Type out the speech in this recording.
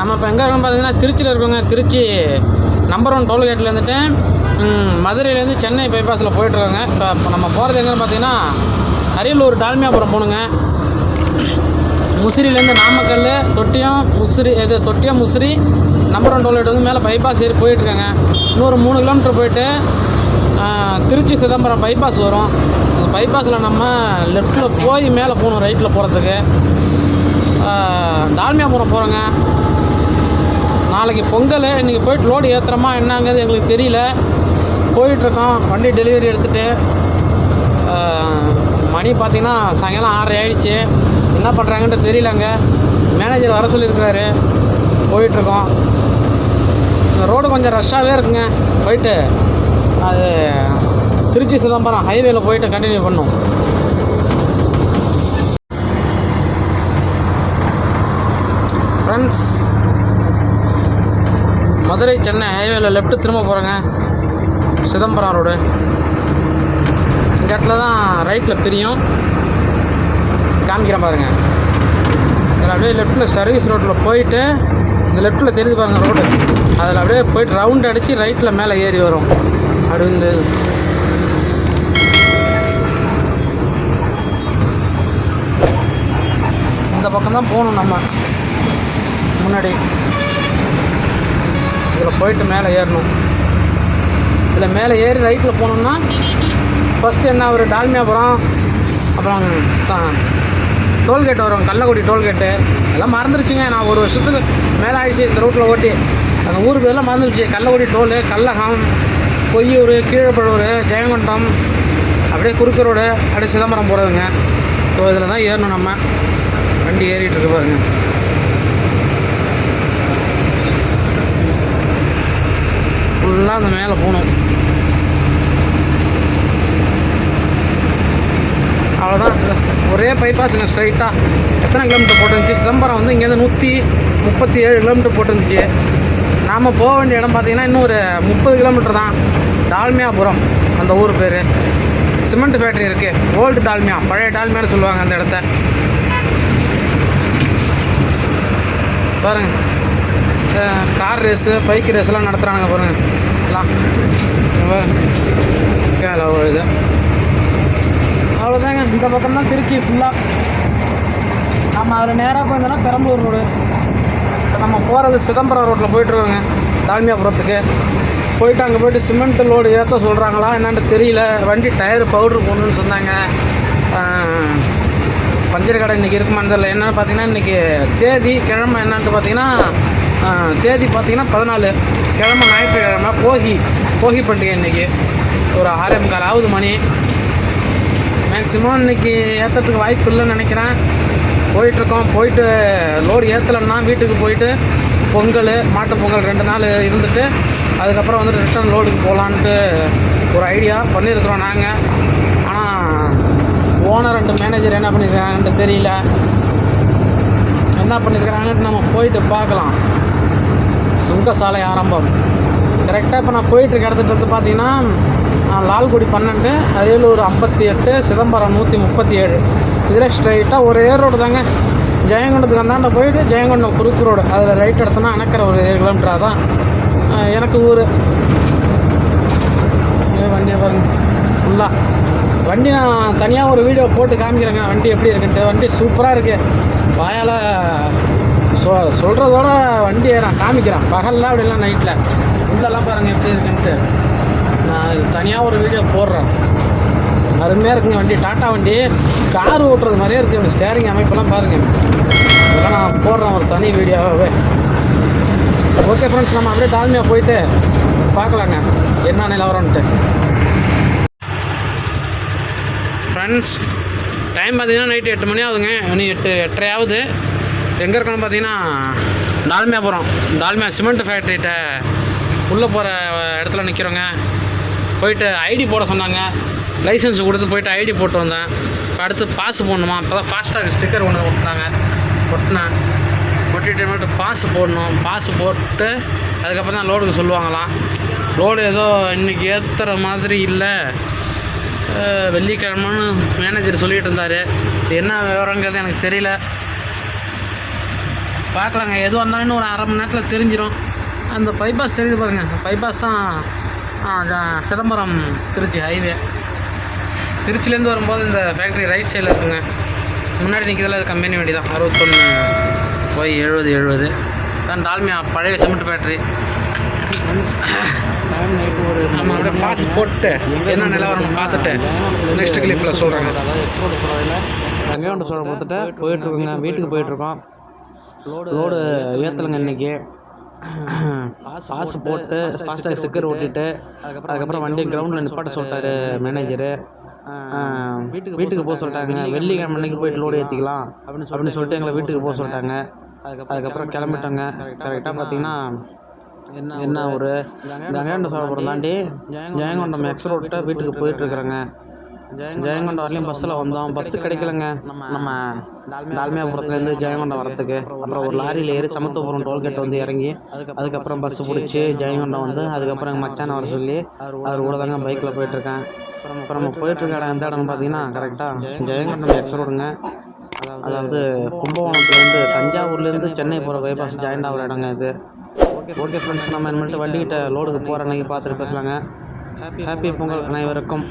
நம்ம இப்போ எங்கே இருக்கோம் பார்த்தீங்கன்னா திருச்சியில் இருக்கோங்க. திருச்சி நம்பர் ஒன் டோல்கேட்டில் இருந்துட்டு மதுரையிலேருந்து சென்னை பைபாஸில் போயிட்டுருக்காங்க. இப்போ இப்போ நம்ம போகிறது எங்கேன்னு பார்த்தீங்கன்னா அரியலூர் டால்மியாபுரம் போகணுங்க. முசிறிலேருந்து நாமக்கல் தொட்டியம் முசிறி இது Thottiyam Musiri number one toll gate வந்து மேலே பைபாஸ் ஏறி போயிட்டுருக்காங்க. இன்னொரு மூணு கிலோமீட்டர் போயிட்டு திருச்சி சிதம்பரம் பைபாஸ் வரும். அந்த பைபாஸில் நம்ம லெஃப்ட்டில் போய் மேலே போகணும் ரைட்டில் போகிறதுக்கு. டால்மியாபுரம் போகிறோங்க. நாளைக்கு பொங்கல் இன்றைக்கி போயிட்டு லோடு ஏற்றுறோமா என்னங்கிறது எங்களுக்கு தெரியல. போயிட்டுருக்கோம் வண்டி டெலிவரி எடுத்துகிட்டு மணி பார்த்தீங்கன்னா சாயங்காலம் ஆறரை ஆயிடுச்சு. என்ன பண்ணுறாங்கன்ட்டு தெரியலங்க. மேனேஜர் வர சொல்லியிருக்கிறாரு. போயிட்டுருக்கோம். இந்த ரோடு கொஞ்சம் ரஷ்ஷாகவே இருக்குங்க. போயிட்டு அது திருச்சி சிதம்பரம் ஹைவேல போயிட்டு கண்டினியூ பண்ணும். ஃப்ரெண்ட்ஸ் மதுரை சென்னை ஹைவேல லெஃப்ட் திரும்ப போகிறேங்க சிதம்பரம் ரோடு இந்த இடத்துல தான் ரைட்டில் பிரியும். காமிக்கிறேன் பாருங்கள் இதில் அப்படியே லெஃப்ட்டில் சர்வீஸ் ரோட்டில் போயிட்டு இந்த லெஃப்ட்டில் தெரிஞ்சு பாருங்கள் ரோடு அதில் அப்படியே போயிட்டு ரவுண்ட் அடித்து ரைட்டில் மேலே ஏறி வரும். அப்படி வந்து இந்த பக்கம் தான் போகணும் நம்ம. முன்னாடி. இதில் போயிட்டு மேலே ஏறணும். இதில் மேலே ஏறி ரைட்டில் போனோம்னா ஃபஸ்ட்டு என்ன ஒரு டால்மியாபுரம் அப்புறம் சா டோல்கேட் வரும் கள்ளக்குடி டோல்கேட்டு. எல்லாம் மறந்துருச்சுங்க. நான் ஒரு வருஷத்துக்கு மேலே ஆயிடுச்சு இந்த ரூட்டில் ஓட்டி. அந்த ஊர் பேர்லாம் மறந்துருச்சு. கள்ளக்குடி டோலு கள்ளகம் பொய்யூர் கீழப்பழூர் ஜெயங்கொண்டம் அப்படியே குறுக்கு ரோடு அப்படியே சிதம்பரம் போகிறதுங்க. ஸோ இதில் தான் ஏறணும் நம்ம. வண்டி ஏறிட்டு இருக்கு பாருங்கள் தான் அந்த மேலே போகணும் அவ்வளோதான் ஒரே பைபாஸுங்க ஸ்ட்ரைட்டாக எத்தனை கிலோமீட்டர் போட்டுருந்துச்சு? சிதம்பரம் வந்து இங்கேருந்து நூற்றி முப்பத்தி ஏழு கிலோமீட்டர் போட்டுருந்துச்சு. நாம் போக வேண்டிய இடம் பார்த்தீங்கன்னா இன்னும் ஒரு முப்பது கிலோமீட்டர் தான். டால்மியாபுரம் அந்த ஊர் பேர். சிமெண்ட் ஃபேக்ட்ரி இருக்குது ஓல்டு டால்மியா பழைய டால்மியான்னு சொல்லுவாங்க அந்த இடத்த. பாருங்க. கார் ரேஸு பைக் ரேஸ்லாம் நடத்துகிறாங்க பாருங்கள் எல்லாம் இங்க இது. அவ்வளோதாங்க இந்த பக்கம் தான் திருச்சி ஃபுல்லாக நம்ம அதில் நேராக போயிருந்தோம்னா பெரம்பலூர் ரோடு இப்போ நம்ம போகிறது சிதம்பரம் ரோட்டில் போயிட்டுருக்கோங்க. தாழ்மியாபுரத்துக்கு. போயிட்டு அங்கே போயிட்டு சிமெண்ட் லோடு ஏற்ற சொல்கிறாங்களா என்னான்னு தெரியல. வண்டி டயர் பவுட்ரு போடணும்னு சொன்னாங்க. பஞ்சர் கடை இன்றைக்கி இருக்குமான்னு தெரியல. என்னென்னு பார்த்தீங்கன்னா இன்றைக்கி தேதி கிழமை என்னான்ட்டு பார்த்தீங்கன்னா தேதி பார்த்தீங்கன்னா பதினாலு. கிழமை ஞாயிற்றுக்கிழமை போகி போகி பண்டிகை இன்றைக்கி ஒரு ஆறே முக்கால் ஆகுது மணி. மேக்ஸிமம் இன்றைக்கி ஏற்றுறதுக்கு வாய்ப்பு இல்லைன்னு நினைக்கிறேன். போயிட்டுருக்கோம். போயிட்டு லோடு ஏற்றலைன்னா வீட்டுக்கு போயிட்டு பொங்கல் மாட்டு பொங்கல் ரெண்டு நாள் இருந்துட்டு அதுக்கப்புறம் வந்துட்டு ரிட்டர்ன் லோடுக்கு போகலான்ட்டு ஒரு ஐடியா பண்ணியிருக்கிறோம் நாங்கள் ஆனால் ஓனர் ரெண்டு மேனேஜர் என்ன பண்ணியிருக்காங்கன்ட்டு தெரியல. என்ன பண்ணியிருக்கிறாங்கன்ட்டு நம்ம போயிட்டு பார்க்கலாம். சுங்கசாலை ஆரம்பம். கரெக்டாக இப்போ நான் போயிட்டுருக்க இடத்துல வந்து பார்த்தீங்கன்னா லால்குடி பன்னெண்டு அரியலூர் ஐம்பத்தி எட்டு சிதம்பரம் நூற்றி முப்பத்தி ஏழு இதில் ஸ்ட்ரைட்டாக ஏர் ரோடு தாங்க. ஜெயங்கொண்டத்துக்கு அந்தாண்ட போயிட்டு ஜெயங்கொண்டம் குறுக்கு ரோடு அதில் ரைட் எடுத்தோன்னா அணக்கிற ஒரு ஏழு கிலோமீட்டராக தான். எனக்கு ஊர். வண்டியை பாருங்க. ஃபுல்லாக வண்டி நான் தனியாக ஒரு வீடியோ போட்டு காமிக்கிறேங்க. வண்டி எப்படி இருக்குன்ட்டு. வண்டி சூப்பராக இருக்குது வாயால் சொ சொல்கிறதோட வண்டியை நான் காமிக்கிறேன். பகலில் அப்படிலாம் நைட்டில் உள்ளெல்லாம் பாருங்கள் எப்படி இருக்குன்ட்டு. நான் இது தனியாக ஒரு வீடியோ போடுறேன். அருமையாக இருக்குங்க வண்டி. டாட்டா வண்டி. கார் ஓட்டுறது மாதிரியே இருக்குது ஸ்டேரிங் அமைப்பெல்லாம் பாருங்கள் இதெல்லாம் நான் போடுறேன் ஒரு தனி வீடியோவாகவே ஓகே ஃப்ரெண்ட்ஸ் நம்ம அப்படியே தாழ்மையாக போயிட்டு பார்க்கலாங்க. என்ன நிலவரம்ன்ட்டு ஃப்ரெண்ட்ஸ் டைம் பார்த்தீங்கன்னா நைட்டு எட்டு மணி ஆகுதுங்க. மணி எட்டு எட்டரை ஆகுது எங்கே இருக்கோம்னு பார்த்தீங்கன்னா டால்மியாபுரம். டால்மியா சிமெண்ட் ஃபேக்ட்ரிகிட்ட உள்ளே போகிற இடத்துல நிற்கிறோங்க போயிட்டு ஐடி போட சொன்னாங்க. லைசன்ஸ் கொடுத்து போயிட்டு ஐடி போட்டு வந்தேன். இப்போ அடுத்து பாஸ் போடணுமா? இப்போ தான் ஃபாஸ்டாக ஸ்டிக்கர் ஒன்று ஒட்டினாங்க. ஒட்டினேன். ஒட்டிட்டு மட்டும் பாஸ் போடணும். பாஸ் போட்டு அதுக்கப்புறம் தான் லோடுக்கு சொல்லுவாங்களாம். லோடு ஏதோ இன்றைக்கி ஏற்றுற மாதிரி இல்லை. வெள்ளிக்கிழமன்னு வெள்ளிக்கிழமைன்னு மேனேஜர் சொல்லிகிட்டு இருந்தார். என்ன விவரங்கிறது எனக்கு தெரியல. பார்க்கலாங்க. எதுவாக இருந்தாலும் ஒரு அரை மணி நேரத்தில் தெரிஞ்சிடும் அந்த பைபாஸ் தெரியுது பாருங்கள் பைபாஸ் தான் சிதம்பரம் திருச்சி ஹைவே திருச்சிலேருந்து வரும்போது இந்த ஃபேக்ட்ரி ரைட் சைடில் இருக்குங்க. முன்னாடி நிற்கிறதுல அது கம்பெனி வண்டி தான் அறுபத்தொன்று போய் எழுபது எழுபது. தான் டால்மியா பழைய சிமெண்ட் ஃபேக்ட்ரி நம்ம அப்படியே பாஸ் போட்டு என்ன நிலவரம் பார்த்துட்டு நெக்ஸ்ட் கிளிப்பில் சொல்கிறாங்க கங்கைகொண்ட சோழ பார்த்துட்டு. போயிட்டுருக்கோங்க வீட்டுக்கு போயிட்டுருக்கோம் லோடு ஏற்றலைங்க இன்னைக்கு. பாஸ் போட்டு ஃபாஸ்டாக ஸ்டிக்கர் ஓட்டிட்டு அதுக்கப்புறம் வண்டி கிரவுண்டில் நிப்பாட்ட சொல்லிட்டாரு மேனேஜரு வீட்டுக்கு வீட்டுக்கு போக சொல்லிட்டாங்க. வெள்ளிக்கிழமை அன்னைக்கு போயிட்டு லோடு ஏற்றிக்கலாம் அப்படின்னு சொல்லிட்டு எங்களை வீட்டுக்கு போக சொல்லிட்டாங்க. அதுக்கப்புறம் கிளம்பிட்டோங்க. கரெக்டாக பார்த்தீங்கன்னா என்ன என்ன ஒரு கங்கைகொண்ட சோழபுரம் தாண்டி ஜெயங்கொண்டம் எக்ஸ் ரோட்ட வீட்டுக்கு போயிட்டுருக்குறேங்க ஜெயங்கொண்டம் வரலையும் பஸ்ஸில் வந்தோம். பஸ்ஸு கிடைக்கலங்க. நம்ம டால்மியாபுரத்துலேருந்து ஜெயங்கொண்டம் வரத்துக்கு அப்புறம் ஒரு லாரியில் ஏறி சமத்துவபுரம் டோல்கேட் வந்து இறங்கி அதுக்கப்புறம் பஸ்ஸு பிடிச்சி ஜெயங்கொண்டம் வந்து அதுக்கப்புறம் எங்கள் மச்சானை வர சொல்லி அவர் கூட தாங்க பைக்கில் போயிட்டுருக்கேன் அப்புறம் நம்ம போயிட்டுருக்க இடம் எந்த இடம்னு பார்த்தீங்கன்னா கரெக்டாக ஜெயங்கொண்டம் எக்ஸ் ரோடுங்க அதாவது கும்பகோணத்துலேருந்து தஞ்சாவூர்லேருந்து சென்னை போகிற பைபாஸ் ஜாயிண்ட் ஆகிற இடங்க இது. ஓகே ஃப்ரெண்ட்ஸ் நம்ம இனிமேல்ட்டு வண்டிக்கிட்ட லோடுக்கு போகிற அன்னைக்கு பார்த்துட்டு பேசலாங்க. ஹாப்பி பொங்கல். அனைவருக்கும்.